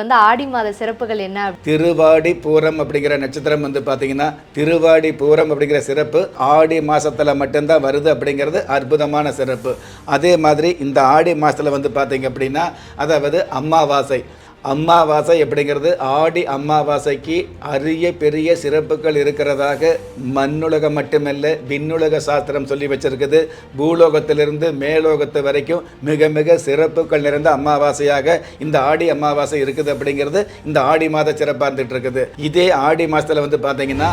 வந்து ஆடி மாத சிறப்புகள் என்ன திருவாடி பூரம் அப்படிங்கிற நட்சத்திரம் வந்து பார்த்தீங்கன்னா திருவாடி பூரம் அப்படிங்கிற சிறப்பு ஆடி மாதத்தில் மட்டும்தான் வருது அப்படிங்கிறது அற்புதமான சிறப்பு. அதே மாதிரி இந்த ஆடி மாதத்தில் வந்து பார்த்தீங்க அப்படின்னா அதாவது அமாவாசை. அமாவாசை அப்படிங்கிறது ஆடி அமாவாசைக்கு அரிய பெரிய சிறப்புகள் இருக்கிறதாக மண்ணுலகம் மட்டுமல்ல விண்ணுலக சாஸ்திரம் சொல்லி வச்சிருக்குது. பூலோகத்திலிருந்து மேலோகத்து வரைக்கும் மிக மிக சிறப்புகள் நிறைந்த அமாவாசையாக இந்த ஆடி அமாவாசை இருக்குது அப்படிங்கிறது இந்த ஆடி மாத சிறப்பாக இருந்துட்டு இருக்குது. இதே ஆடி மாதத்தில் வந்து பார்த்தீங்கன்னா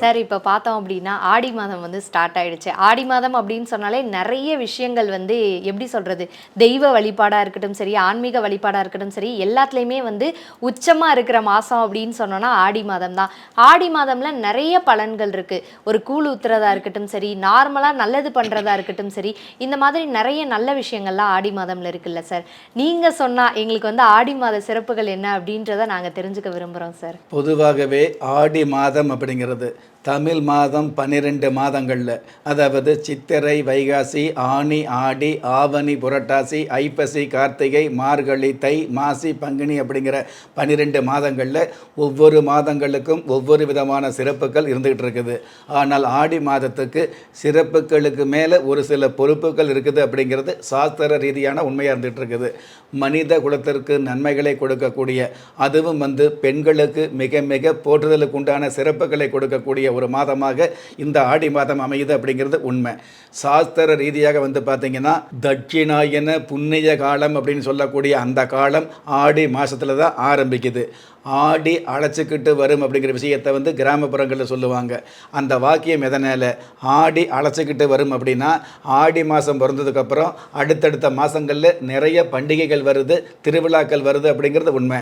சார் இப்போ பார்த்தோம் அப்படின்னா ஆடி மாதம் வந்து ஸ்டார்ட் ஆயிடுச்சு. ஆடி மாதம் அப்படின்னு சொன்னாலே நிறைய விஷயங்கள் வந்து எப்படி சொல்றது தெய்வ வழிபாடாக இருக்கட்டும் சரி ஆன்மீக வழிபாடாக இருக்கட்டும் சரி எல்லாத்துலேயுமே வந்து உச்சமாக இருக்கிற மாதம் அப்படின்னு சொன்னோன்னா ஆடி மாதம் தான். ஆடி மாதம்ல நிறைய பலன்கள் இருக்கு. ஒரு கூழ் ஊத்துறதா இருக்கட்டும் சரி நார்மலாக நல்லது பண்ணுறதா இருக்கட்டும் சரி இந்த மாதிரி நிறைய நல்ல விஷயங்கள்லாம் ஆடி மாதம்ல இருக்குல்ல சார். நீங்கள் சொன்னால் எங்களுக்கு வந்து ஆடி மாத சிறப்புகள் என்ன அப்படின்றத நாங்கள் தெரிஞ்சுக்க விரும்புகிறோம் சார். பொதுவாகவே ஆடி மாதம் அப்படிங்கிறது தமிழ் மாதம் பன்னிரெண்டு மாதங்களில். அதாவது சித்திரை வைகாசி ஆனி ஆடி ஆவணி புரட்டாசி ஐப்பசி கார்த்திகை மார்கழி தை மாசி பங்குனி அப்படிங்கிற பன்னிரெண்டு மாதங்களில் ஒவ்வொரு மாதங்களுக்கும் ஒவ்வொரு விதமான சிறப்புகள் இருந்துகிட்டு இருக்குது. ஆனால் ஆடி மாதத்துக்கு சிறப்புகளுக்கு மேலே ஒரு சில பொறுப்புகள் இருக்குது அப்படிங்கிறது சாஸ்திர ரீதியான உண்மையாக இருந்துகிட்டு இருக்குது. மனித குலத்திற்கு நன்மைகளை கொடுக்கக்கூடிய அதுவும் வந்து பெண்களுக்கு மிக மிக போற்றுதலுக்கு உண்டான சிறப்புகளை இருக்கக்கூடிய ஒரு மாதமாக இந்த ஆடி மாதம் அமையுது அப்படிங்கிறது உண்மை. சாஸ்திர ரீதியாக வந்து பார்த்தீங்கன்னா தட்சிணாயன புண்ணிய காலம் அப்படின்னு சொல்லக்கூடிய அந்த காலம் ஆடி மாதத்தில் தான் ஆரம்பிக்குது. ஆடி அழைச்சிக்கிட்டு வரும் அப்படிங்கிற விஷயத்தை வந்து கிராமப்புறங்களில் சொல்லுவாங்க. அந்த வாக்கியம் எதனால்? ஆடி அழைச்சிக்கிட்டு வரும் அப்படின்னா ஆடி மாதம் பிறந்ததுக்கப்புறம் அடுத்தடுத்த மாதங்களில் நிறைய பண்டிகைகள் வருது திருவிழாக்கள் வருது அப்படிங்கிறது உண்மை.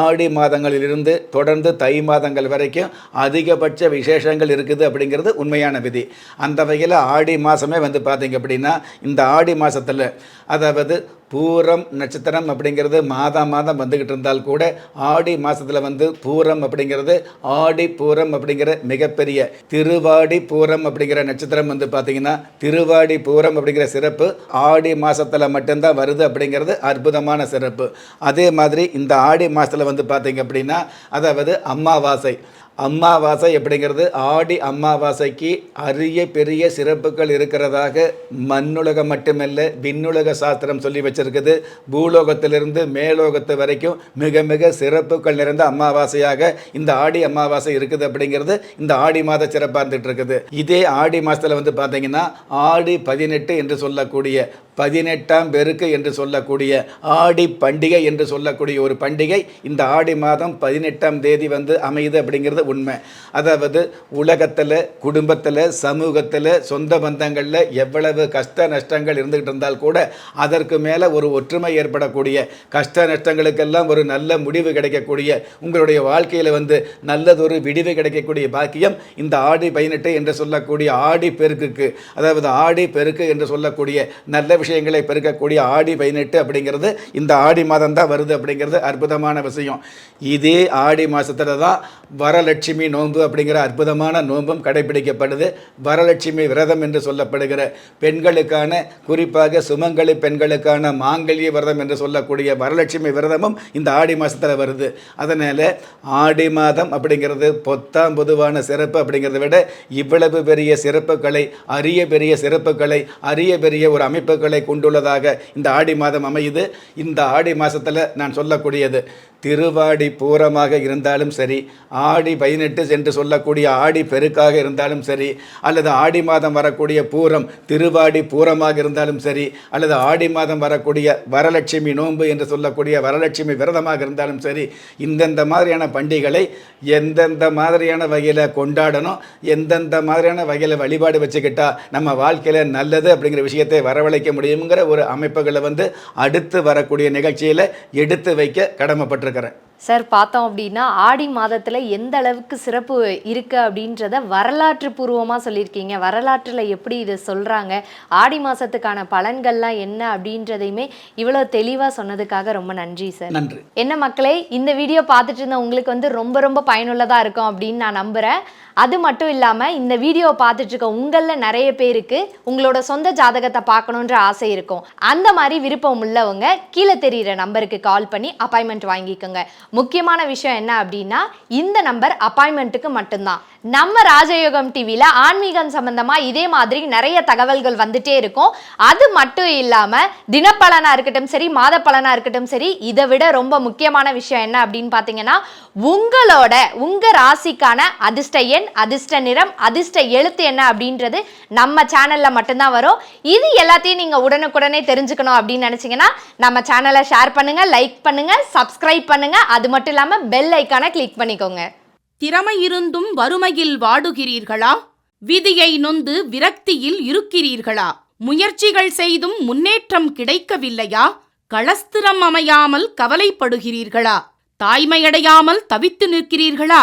ஆடி மாதங்களிலிருந்து தொடர்ந்து தை மாதங்கள் வரைக்கும் அதிகபட்ச விசேஷங்கள் இருக்குது அப்படிங்கிறது உண்மையான விதி. அந்த வகையில் ஆடி மாதமே வந்து பார்த்தீங்க அப்படின்னா இந்த ஆடி மாதத்தில் அதாவது பூரம் நட்சத்திரம் அப்படிங்கிறது மாதம் மாதம் வந்துக்கிட்டு இருந்தால் கூட ஆடி மாதத்தில் வந்து பூரம் அப்படிங்கிறது ஆடி பூரம் அப்படிங்கிற மிகப்பெரிய திருவாடி பூரம் அப்படிங்கிற நட்சத்திரம் வந்து பார்த்திங்கன்னா திருவாடி பூரம் அப்படிங்கிற சிறப்பு ஆடி மாதத்தில் மட்டும்தான் வருது அப்படிங்கிறது அற்புதமான சிறப்பு. அதே மாதிரி இந்த ஆடி மாதத்தில் வந்து பார்த்திங்க அப்படின்னா அதாவது அமாவாசை அமாவாசை அப்படிங்கிறது ஆடி அம்மாவாசைக்கு அரிய பெரிய சிறப்புகள் இருக்கிறதாக மண்ணுலகம் மட்டுமல்ல விண்ணுலக சாஸ்திரம் சொல்லி வச்சிருக்குது. பூலோகத்திலிருந்து மேலோகத்து வரைக்கும் மிக மிக சிறப்புகள் நிறைந்த அமாவாசையாக இந்த ஆடி அமாவாசை இருக்குது அப்படிங்கிறது இந்த ஆடி மாத சிறப்பாக இருந்துகிட்டு இருக்குது. இதே ஆடி மாதத்தில் வந்து பார்த்தீங்கன்னா ஆடி பதினெட்டு என்று சொல்லக்கூடிய பதினெட்டாம் பெருக்கு என்று சொல்லக்கூடிய ஆடி பண்டிகை என்று சொல்லக்கூடிய ஒரு பண்டிகை. இந்த ஆடி மாதம் பதினெட்டாம் தேதி வந்து அமையுது அப்படிங்கிறது உண்மை. அதாவது உலகத்தில் குடும்பத்தில் சமூகத்தில் சொந்த பந்தங்களில் எவ்வளவு கஷ்ட நஷ்டங்கள் இருந்துகிட்டு இருந்தால் கூட அதற்கு மேலே ஒரு ஒற்றுமை ஏற்படக்கூடிய கஷ்ட நஷ்டங்களுக்கெல்லாம் ஒரு நல்ல முடிவு கிடைக்கக்கூடிய உங்களுடைய வாழ்க்கையில் வந்து நல்லதொரு விடிவு கிடைக்கக்கூடிய பாக்கியம் இந்த ஆடி பதினெட்டு என்று சொல்லக்கூடிய ஆடி பெருக்குக்கு. அதாவது ஆடி பெருக்கு என்று சொல்லக்கூடிய நல்ல விஷயங்களை பெருக்கக்கூடிய ஆடி பதினெட்டு அப்படிங்கிறது இந்த ஆடி மாதம் தான் வருது அப்படிங்கிறது அற்புதமான விஷயம். இதே ஆடி மாதத்தில் தான் வரலட்சுமி நோன்பு அப்படிங்கிற அற்புதமான நோன்பும் கடைபிடிக்கப்படுது. வரலட்சுமி விரதம் என்று சொல்லப்படுகிற பெண்களுக்கான குறிப்பாக சுமங்கலி பெண்களுக்கான மாங்கல்ய விரதம் என்று சொல்லக்கூடிய வரலட்சுமி விரதமும் இந்த ஆடி மாதத்தில் வருது. அதனால் ஆடி மாதம் அப்படிங்கிறது பொத்தாம் பொதுவான சிறப்பு அப்படிங்கிறத விட இவ்வளவு பெரிய சிறப்புகளை அரிய பெரிய சிறப்புகளை அரிய பெரிய ஒரு அமைப்புகளை கொண்டுள்ளதாக இந்த ஆடி மாதம் அமையுது. இந்த ஆடி மாதத்தில் நான் சொல்லக்கூடியது திருவாடி பூரமாக இருந்தாலும் சரி ஆடி பதினெட்டு என்று சொல்லக்கூடிய ஆடி பெருக்காக இருந்தாலும் சரி அல்லது ஆடி மாதம் வரக்கூடிய பூரம் திருவாடி பூரமாக இருந்தாலும் சரி அல்லது ஆடி மாதம் வரக்கூடிய வரலட்சுமி நோன்பு என்று சொல்லக்கூடிய வரலட்சுமி விரதமாக இருந்தாலும் சரி இந்தந்த மாதிரியான பண்டிகளை எந்தெந்த மாதிரியான வகையில் கொண்டாடணும் எந்தெந்த மாதிரியான வகையில் வழிபாடு வச்சுக்கிட்டால் நம்ம வாழ்க்கையில் நல்லது அப்படிங்கிற விஷயத்தை வரவழைக்க முடியுங்கிற ஒரு அமைப்புகளை வந்து அடுத்து வரக்கூடிய நிகழ்ச்சியில் எடுத்து வைக்க கடமைப்பட்டிருக்கிறேன் சார் பார்த்தோம் அப்படின்னா ஆடி மாதத்துல எந்த அளவுக்கு சிறப்பு இருக்கு அப்படின்றத வரலாற்று பூர்வமா சொல்லியிருக்கீங்க. வரலாற்றுல எப்படி இதை சொல்றாங்க? ஆடி மாசத்துக்கான பலன்கள்லாம் என்ன அப்படின்றதையுமே இவ்வளோ தெளிவா சொன்னதுக்காக ரொம்ப நன்றி சார். நன்றி. என்ன மக்களே இந்த வீடியோ பார்த்துட்டு இருந்த உங்களுக்கு வந்து ரொம்ப ரொம்ப பயனுள்ளதாக இருக்கும் அப்படின்னு நான் நம்புகிறேன் அது மட்டும் இல்லாமல் இந்த வீடியோவை பார்த்துட்டு இருக்க உங்களில் நிறைய பேருக்கு உங்களோட சொந்த ஜாதகத்தை பார்க்கணுன்ற ஆசை இருக்கும். அந்த மாதிரி விருப்பம் உள்ளவங்க கீழே தெரிகிற நம்பருக்கு கால் பண்ணி அப்பாயின்மெண்ட் வாங்கிக்கோங்க. முக்கியமான விஷயம் என்ன அப்படின்னா இந்த நம்பர் அப்பாயின்மெண்ட்டுக்கு மட்டும்தான். நம்ம ராஜயோகம் டிவியில் ஆன்மீகம் சம்பந்தமாக இதே மாதிரி நிறைய தகவல்கள் வந்துட்டே இருக்கும். அது மட்டும் இல்லாமல் தினப்பலனாக இருக்கட்டும் சரி மாத பலனாக இருக்கட்டும் சரி இதை விட ரொம்ப முக்கியமான விஷயம் என்ன அப்படின்னு பார்த்தீங்கன்னா உங்களோட உங்கள் ராசிக்கான அதிர்ஷ்ட எண் அதிர்ஷ்ட நிறம் அதிர்ஷ்ட எழுத்து என்ன அப்படின்றது நம்ம சேனலில் மட்டும்தான் வரும். இது எல்லாத்தையும் நீங்கள் உடனுக்குடனே தெரிஞ்சுக்கணும் அப்படின்னு நினச்சிங்கன்னா நம்ம சேனலை ஷேர் பண்ணுங்கள் லைக் பண்ணுங்கள் சப்ஸ்கிரைப் பண்ணுங்கள் அது மட்டும் இல்லாமல் பெல் ஐக்கானை கிளிக் பண்ணிக்கோங்க. திறமை இருந்தும் வறுமையில் வாடுகிறீர்களா? விதியை நொந்து விரக்தியில் இருக்கிறீர்களா? முயற்சிகள் செய்தும் முன்னேற்றம் கிடைக்கவில்லையா? களஸ்திரம் அமையாமல் கவலைப்படுகிறீர்களா? தாய்மையடையாமல் தவித்து நிற்கிறீர்களா?